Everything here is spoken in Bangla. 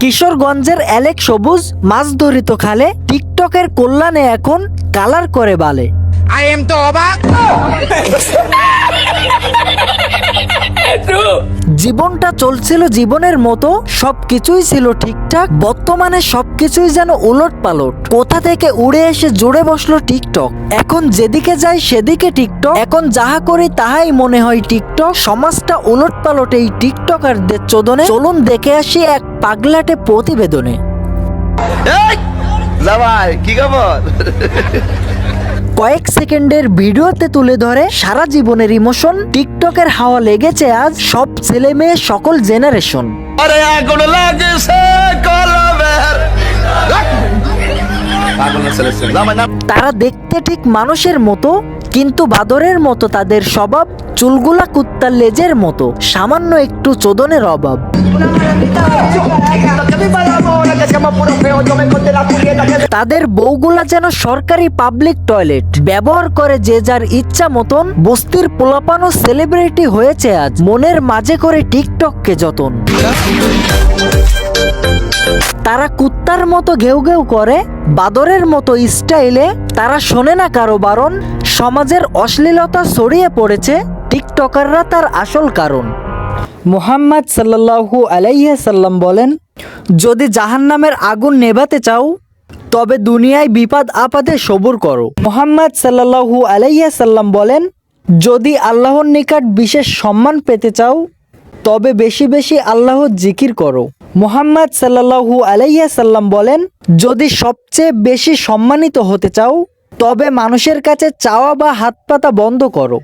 কিশোরগঞ্জের অ্যালেক সবুজ, মাছ ধরিত খালে টিকটকের কল্যাণে এখন কালার করে বালে। আই এম তো অবাক জীবনটা চলছিল জীবনের মতো, সবকিছুই ছিল ঠিকঠাক, বর্তমানে সবকিছুই যেন উলট পালট কোথা থেকে উড়ে এসে জুড়ে বসল টিকটক? এখন যেদিকে যাই সেদিকে টিকটক। এখন যাহা করি তাহাই মনে হয় টিকটক। সমাজটা উলট পালট এই টিকটকারদের চোদনে। চলুন দেখে আসি এক পাগলাটে প্রতিবেদনে। কি খবর? কয়েক সেকেন্ডের ভিডিওতে তুলে ধরে সারা জীবনের ইমোশন টিকটকের হাওয়া লেগেছে আজ সব ছেলে মেয়ে সকল জেনারেশন। আরে আগুন লাগছে তারা দেখতে ঠিক মানুষের মতো কিন্তু বাদরের মতো তাদের স্বভাব চুলগুলা কুত্তার লেজের মতো সামান্য একটু চোদনের অভাব। তাদের বউগুলা যেন সরকারি পাবলিক টয়লেট। ব্যবহার করে যে যার ইচ্ছা মতন বস্তির পোলাপানো সেলিব্রিটি হয়েছে আজ। মনের মাঝে করে টিকটককে যতন। তারা কুত্তার মতো ঘেউ ঘেউ করে, বাদরের মতো স্টাইলে। তারা শোনে না কারও বারণ, সমাজের অশ্লীলতা ছড়িয়ে পড়েছে, টিকটকাররা তার আসল কারণ। মোহাম্মদ সাল্লাল্লাহু আলাইহি সাল্লাম বলেন, যদি জাহান্নামের আগুন নেভাতে চাও তবে দুনিয়ায় বিপদ আপদে সবুর করো। মোহাম্মদ সাল্লাল্লাহু আলাইহি সাল্লাম বলেন, যদি আল্লাহর নিকট বিশেষ সম্মান পেতে চাও, তবে বেশি বেশি আল্লাহ জিকির করো। মোহাম্মদ সাল্লাল্লাহু আলাইহি সাল্লাম বলেন, যদি সবচেয়ে বেশি সম্মানিত হতে চাও, তবে মানুষের কাছে চাওয়া বা হাত পাতা বন্ধ করো।